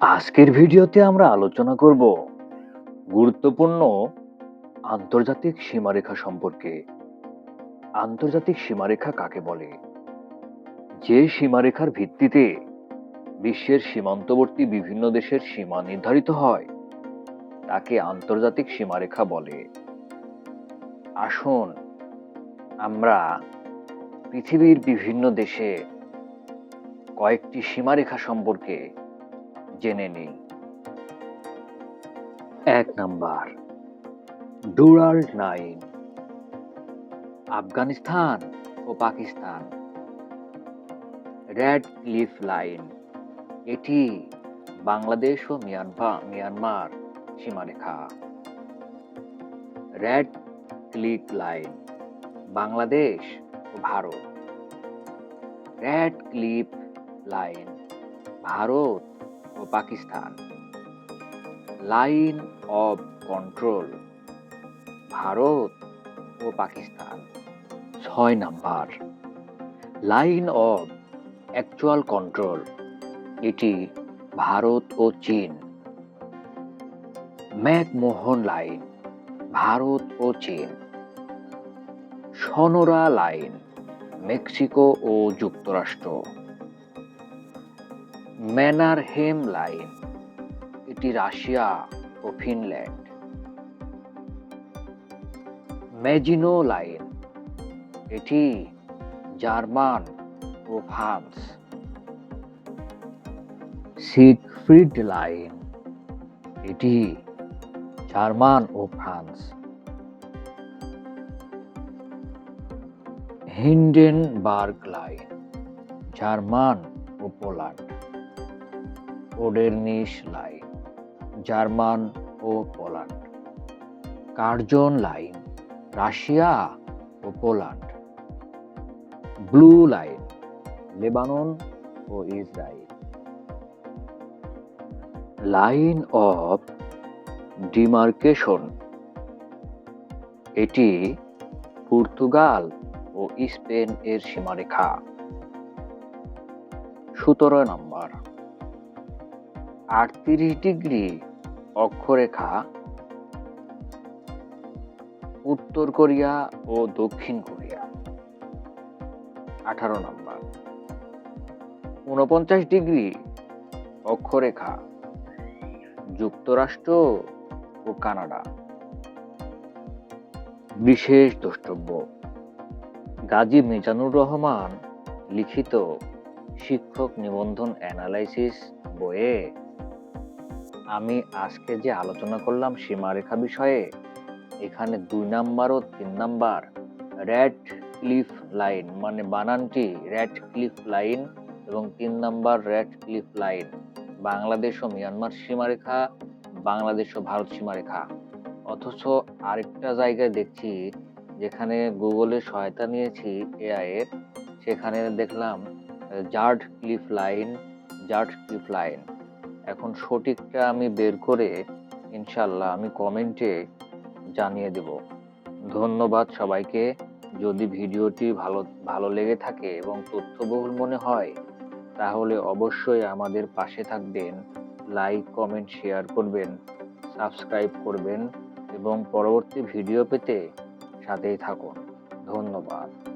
আজকের ভিডিওতে আমরা আলোচনা করব গুরুত্বপূর্ণ আন্তর্জাতিক সীমারেখা সম্পর্কে। আন্তর্জাতিক সীমারেখা কাকে বলে? যে সীমারেখার ভিত্তিতে বিশ্বের সীমান্তবর্তী বিভিন্ন দেশের সীমা নির্ধারিত হয়, তাকে আন্তর্জাতিক সীমারেখা বলে। আসুন আমরা পৃথিবীর বিভিন্ন দেশে কয়েকটি সীমারেখা সম্পর্কে জেনে নিই। এক নাম্বার ডুরাল লাইন আফগানিস্তান ও পাকিস্তান। রেড ক্লিফ লাইন, এটি বাংলাদেশ ও মিয়ানমা, মিয়ানমার সীমারেখা। রেড ক্লিক লাইন, বাংলাদেশ ও Bharat. Radcliffe line, Bharat O Pakistan. Line of control, Bharat ও পাকিস্তান। ছয় number, line of actual control, এটি ভারত ও চীন। ম্যাকমোহন লাইন, ভারত ও চীন। সনোরা লাইন, মেক্সিকো ও যুক্তরাষ্ট্র। ম্যানারহেম লাইন, এটি রাশিয়া ও ফিনল্যান্ড। ম্যাজিনো লাইন, এটি জার্মান ও ফ্রান্স। সিগফ্রিড লাইন, এটি জার্মান ও ফ্রান্স। হিন্ডেনবার্গ লাইন, জার্মান ও পোল্যান্ড। ওডেরনিশ লাইন জার্মান ও পোল্যান্ড। কার্জন লাইন রাশিয়া ও পোল্যান্ড। ব্লু লাইন লেবানন ও ইসরায়েল লাইন অফ ডিমার্কেশন, এটি পর্তুগাল ও স্পেন এর সীমারেখা। সতেরো নম্বর। আটত্রিশ ডিগ্রি অক্ষরেখা উত্তর কোরিয়া ও দক্ষিণ কোরিয়া। আঠারো নম্বর। উনপঞ্চাশ ডিগ্রি অক্ষরেখা যুক্তরাষ্ট্র ও কানাডা। বিশেষ দ্রষ্টব্য, গাজী মিজানুর রহমান লিখিত শিক্ষক নিবন্ধন অ্যানালাইসিস বইয়ে আমি আজকে যে আলোচনা করলাম সীমারেখা বিষয়ে, এখানে দুই নাম্বার ও তিন নাম্বার রেড ক্লিফ লাইন মানে বানানটি রেড ক্লিফ লাইন এবং তিন number Radcliffe line Bangladesh ও মিয়ানমার সীমারেখা, বাংলাদেশ ও ভারত সীমারেখা। অথচ আরেকটা জায়গায় দেখছি, যেখানে গুগলের সহায়তা নিয়েছি এআইয়ের সেখানে দেখলাম Radcliffe line Radcliffe line এখন সঠিকটা আমি বের করে ইনশাল্লাহ আমি কমেন্টে জানিয়ে দেব। ধন্যবাদ সবাইকে। যদি ভিডিওটি ভালো ভালো লেগে থাকে এবং তথ্যবহুল মনে হয়, তাহলে অবশ্যই আমাদের পাশে থাকবেন, লাইক, কমেন্ট, শেয়ার করবেন, সাবস্ক্রাইব করবেন এবং পরবর্তী ভিডিও পেতে সাথেই থাকুন। ধন্যবাদ।